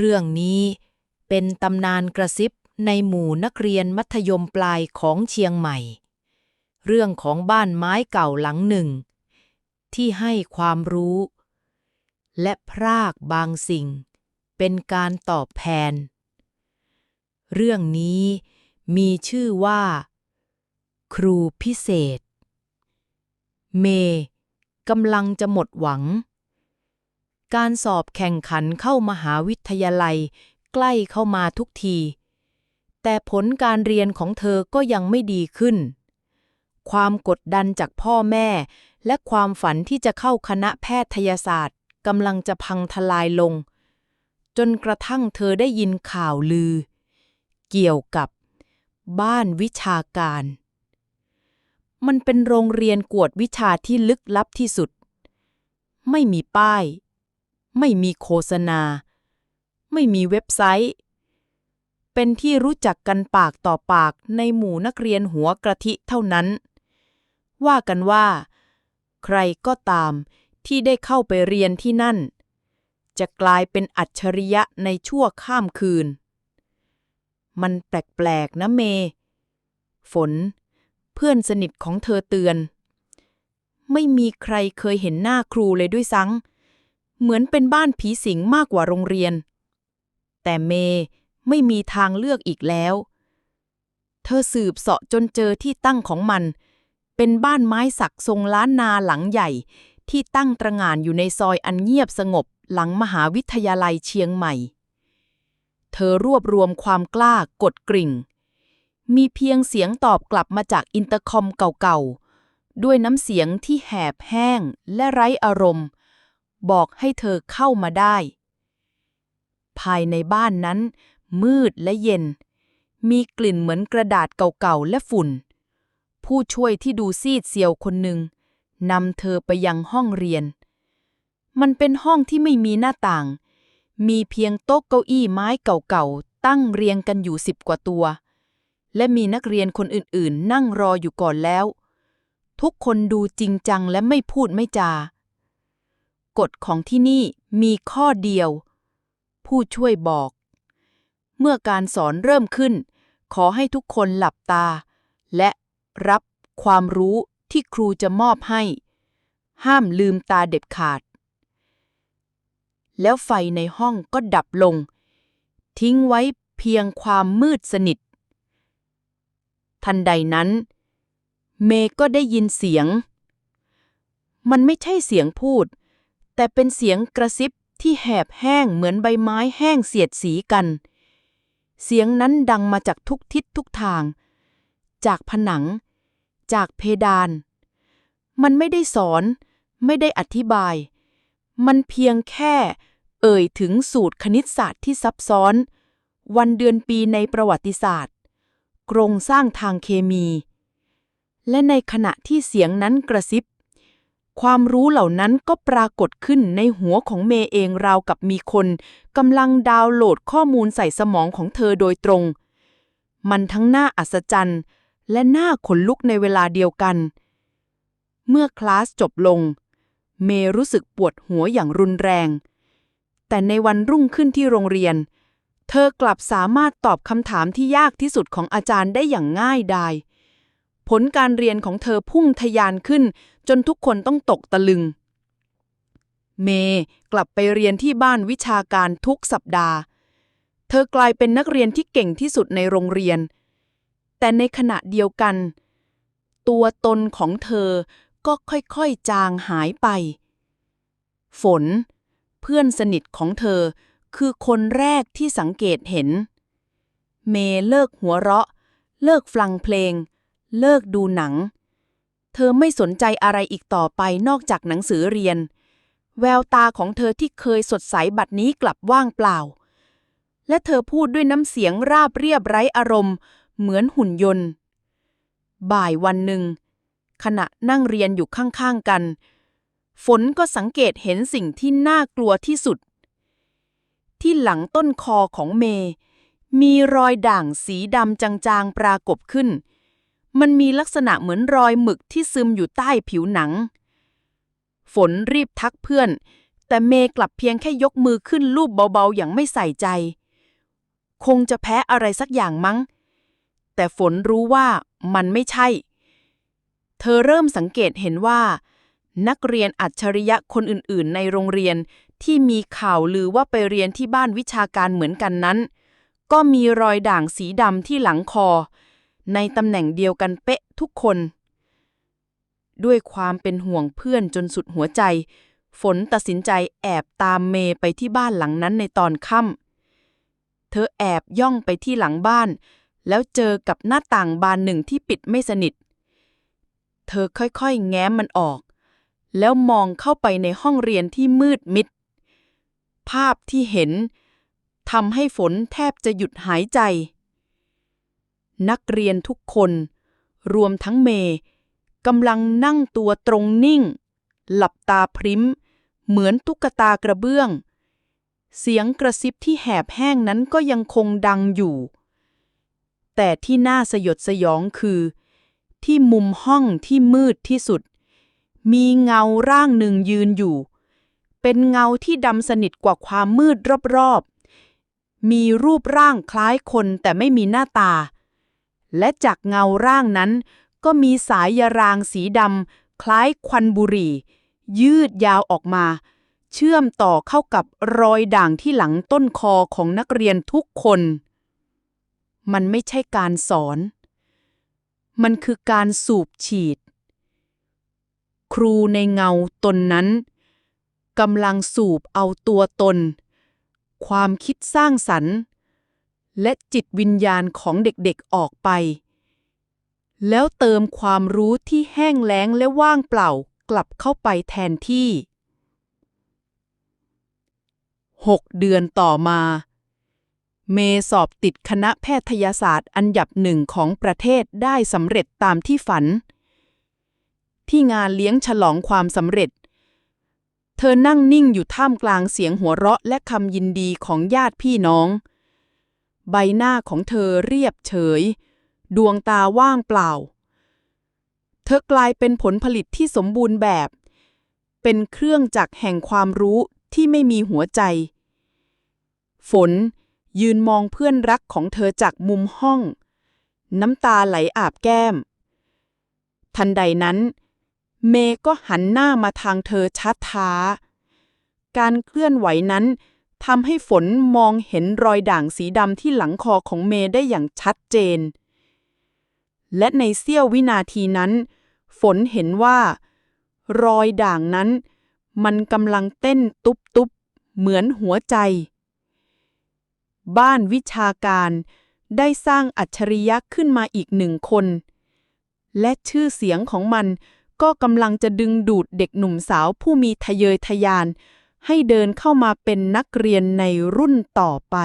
เรื่องนี้เป็นตำนานกระซิบในหมู่นักเรียนมัธยมปลายของเชียงใหม่ เรื่องของบ้านไม้เก่าหลังหนึ่ง ที่ให้ความรู้ และพรากบางสิ่ง เป็นการตอบแทน เรื่องนี้มีชื่อว่า ครูพิเศษ เมกำลังจะหมดหวัง การสอบแข่งขันเข้ามหาวิทยาลัย ใกล้เข้ามาทุกที แต่ผลการเรียนของเธอก็ยังไม่ดีขึ้น ความกดดันจากพ่อแม่ และความฝันที่จะเข้าคณะแพทยศาสตร์กำลังจะพังทลายลง จนกระทั่งเธอได้ยินข่าวลือ เกี่ยวกับบ้านวิชาการ มันเป็นโรงเรียนกวดวิชาที่ลึกลับที่สุด ไม่มีป้าย ไม่มีโฆษณา ไม่มีเว็บไซต์ เป็นที่รู้จักกันปากต่อปากในหมู่นักเรียนหัวกระทิเท่านั้น ว่ากันว่า ใครก็ตามที่ได้เข้าไปเรียนที่นั่น จะกลายเป็นอัจฉริยะในชั่วข้ามคืน มันแปลกๆนะเม ฝน เพื่อนสนิทของเธอเตือน ไม่มีใครเคยเห็นหน้าครูเลยด้วยซ้ำ เหมือนเป็นบ้านผีสิงมากกว่าโรงเรียน แต่เมย์ไม่มีทางเลือกอีกแล้ว เธอสืบเสาะจนเจอที่ตั้งของมัน เป็นบ้านไม้สักทรงล้านนาหลังใหญ่ ที่ตั้งตระหง่านอยู่ในซอยอันเงียบสงบหลังมหาวิทยาลัยเชียงใหม่ เธอรวบรวมความกล้ากดกริ่ง มีเพียงเสียงตอบกลับมาจากอินเตอร์คอมเก่าๆ ด้วยน้ำเสียงที่แหบแห้งและไร้อารมณ์ บอกให้เธอเข้ามาได้ ภายในบ้านนั้น มืดและเย็น มีกลิ่นเหมือนกระดาษเก่าๆและฝุ่น ผู้ช่วยที่ดูซีดเซียวคนหนึ่งนำเธอไปยังห้องเรียน มันเป็นห้องที่ไม่มีหน้าต่าง มีเพียงโต๊ะเก้าอี้ไม้เก่าๆตั้งเรียงกันอยู่สิบกว่าตัว และมีนักเรียนคนอื่นๆ นั่งรออยู่ก่อนแล้ว ทุกคนดูจริงจังและไม่พูดไม่จา กฎของที่นี่มีข้อเดียว ผู้ช่วยบอก เมื่อการสอนเริ่มขึ้น ขอให้ทุกคนหลับตา และรับความรู้ที่ครูจะมอบให้ ห้ามลืมตาเด็ดขาด แล้วไฟในห้องก็ดับลง ทิ้งไว้เพียงความมืดสนิท ทันใดนั้น เมก็ได้ยินเสียง มันไม่ใช่เสียงพูด แต่เป็นเสียงกระซิบที่แหบแห้งเหมือนใบไม้แห้งเสียดสีกัน เสียงนั้นดังมาจากทุกทิศทุกทาง จากผนัง จากเพดาน มันไม่ได้สอน ไม่ได้อธิบาย มันเพียงแค่เอ่ยถึงสูตรคณิตศาสตร์ที่ซับซ้อน วันเดือนปีในประวัติศาสตร์ โครงสร้างทางเคมี และในขณะที่เสียงนั้นกระซิบ ความรู้เหล่านั้นก็ปรากฏขึ้นในหัวของเมย์เองราวกับมีคนกำลังดาวน์โหลดข้อมูลใส่สมองของเธอโดยตรง มันทั้งน่าอัศจรรย์ และน่าขนลุกในเวลาเดียวกัน เมื่อคลาสจบลง เมย์รู้สึกปวดหัวอย่างรุนแรง แต่ในวันรุ่งขึ้นที่โรงเรียน เธอกลับสามารถตอบคำถามที่ยากที่สุดของอาจารย์ได้อย่างง่ายดาย ผลการเรียนของเธอพุ่งทะยานขึ้น จนทุกคนต้องตกตะลึง เมย์กลับไปเรียนที่บ้านวิชาการทุกสัปดาห์ เธอกลายเป็นนักเรียนที่เก่งที่สุดในโรงเรียน แต่ในขณะเดียวกัน ตัวตนของเธอก็ค่อยๆจางหายไป ฝน เพื่อนสนิทของเธอคือคนแรกที่สังเกตเห็น เมย์เลิกหัวเราะ เลิกฟังเพลง เลิกดูหนัง เธอไม่สนใจอะไรอีกต่อไปนอกจากหนังสือเรียน แววตาของเธอที่เคยสดใสบัดนี้กลับว่างเปล่า และเธอพูดด้วยน้ำเสียงราบเรียบไร้อารมณ์ เหมือนหุ่นยนต์ บ่ายวันหนึ่ง ขณะนั่งเรียนอยู่ข้างๆกัน ฝนก็สังเกตเห็นสิ่งที่น่ากลัวที่สุด ที่หลังต้นคอของเมย์มีรอยด่างสีดำจางๆปรากฏขึ้น มันมีลักษณะเหมือนรอยหมึกที่ซึมอยู่ใต้ผิวหนัง ฝนรีบทักเพื่อน แต่เมย์กลับเพียงแค่ยกมือขึ้นรูปเบาๆ อย่างไม่ใส่ใจ คงจะแพ้อะไรสักอย่างมั้ง แต่ฝนรู้ว่ามันไม่ใช่ เธอเริ่มสังเกตเห็นว่า นักเรียนอัจฉริยะคนอื่นๆ ในโรงเรียนที่มีข่าวลือว่าไปเรียนที่บ้านวิชาการเหมือนกันนั้น ก็มีรอยด่างสีดำที่หลังคอ ในตำแหน่งเดียวกันเป๊ะทุกคน ด้วยความเป็นห่วงเพื่อนจนสุดหัวใจ ฝนตัดสินใจแอบตามเมย์ไปที่บ้านหลังนั้นในตอนค่ำเธอแอบย่องไปที่หลังบ้าน แล้วเจอกับหน้าต่างบานหนึ่งที่ปิดไม่สนิท เธอค่อยๆ แง้มมันออก แล้วมองเข้าไปในห้องเรียนที่มืดมิด ภาพที่เห็นทำให้ฝนแทบจะหยุดหายใจ นักเรียนทุกคน รวมทั้งเมย์กำลังนั่งตัวตรงนิ่ง หลับตาพริ้ม เหมือนตุ๊กตากระเบื้อง เสียงกระซิบที่แหบแห้งนั้นก็ยังคงดังอยู่ แต่ที่น่าสยดสยองคือ ที่มุมห้องที่มืดที่สุด มีเงาร่างหนึ่งยืนอยู่ เป็นเงาที่ดำสนิทกว่าความมืดรอบๆมีรูปร่างคล้ายคนแต่ไม่มีหน้าตา และจากเงาร่างนั้น ก็มีสายยารางสีดำคล้ายควันบุหรี่ ยืดยาวออกมา เชื่อมต่อเข้ากับรอยด่างที่หลังต้นคอของนักเรียนทุกคน มันไม่ใช่การสอน มันคือการสูบฉีด ครูในเงาตนนั้นกำลังสูบเอาตัวตน ความคิดสร้างสรรค์ และจิตวิญญาณของเด็กๆออกไป แล้วเติมความรู้ที่แห้งแล้งและว่างเปล่ากลับเข้าไปแทนที่หกเดือนต่อมา เมย์สอบติดคณะแพทยศาสตร์อันดับหนึ่งของประเทศได้สำเร็จตามที่ฝัน ที่งานเลี้ยงฉลองความสำเร็จ เธอนั่งนิ่งอยู่ท่ามกลางเสียงหัวเราะและคำยินดีของญาติพี่น้อง ใบหน้าของเธอเรียบเฉย ดวงตาว่างเปล่า เธอกลายเป็นผลผลิตที่สมบูรณ์แบบ เป็นเครื่องจักรแห่งความรู้ที่ไม่มีหัวใจ ฝนยืนมองเพื่อนรักของเธอจากมุมห้อง น้ำตาไหลอาบแก้ม ทันใดนั้น เมก็หันหน้ามาทางเธอช้าท้าการเคลื่อนไหวนั้น ทำให้ฝนมองเห็นรอยด่างสีดำที่หลังคอของเมย์ได้อย่างชัดเจน และในเสี้ยววินาทีนั้น ฝนเห็นว่า รอยด่างนั้น มันกำลังเต้นตุบๆ เหมือนหัวใจ บ้านวิชาการได้สร้างอัจฉริยะขึ้นมาอีกหนึ่งคน และชื่อเสียงของมันก็กำลังจะดึงดูดเด็กหนุ่มสาวผู้มีทะเยอทะยาน ให้เดินเข้ามาเป็นนักเรียนในรุ่นต่อไป